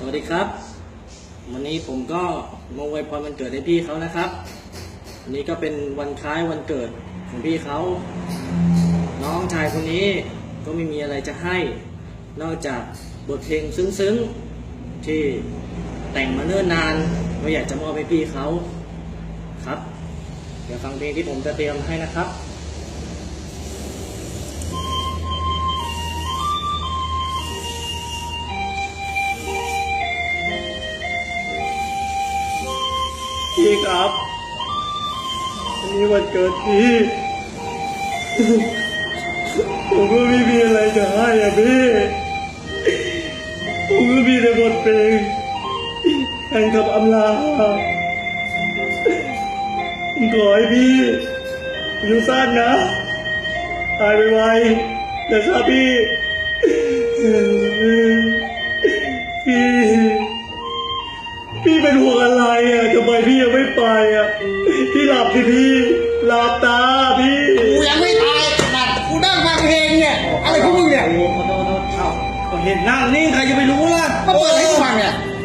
สวัสดีครับ วันนี้ผมก็มาอวยพรวันเกิดให้พี่เขานะครับวันนี้ก็เป็นวันคล้ายวันเกิดของพี่เขา น้องชายคนนี้ก็ไม่มีอะไรจะให้ นอกจากบทเพลงซึ้งๆที่แต่งมาเนิ่นนานก็อยากจะมอบให้พี่เขาครับ เดี๋ยวฟังเพลงที่ผมจะเตรียมให้นะครับ พี่ครับวันนี้วันเกิดพี่ ผมก็ไม่มีอะไรจะให้อะพี่ผมก็มีแต่บทเพลงแข่งกับอำลาผมขอให้พี่อยู่สั้นนะตายไวๆนะครับพี่พี่ พี่เป็นห่วงอะไรอะทำไมพี่ยังไม่ไปอะ พี่หลับสิพี่หลับตาพี่ กูยังไม่ตายขนาดกูนั่งฟังเพลงเนี่ย อะไรของมึงเนี่ยโอ้โหขอโทษขอโทษเอาก็เห็นนั่งนี่ใครจะไปรู้ล่ะมาเปิดให้กูฟังเนี่ยโ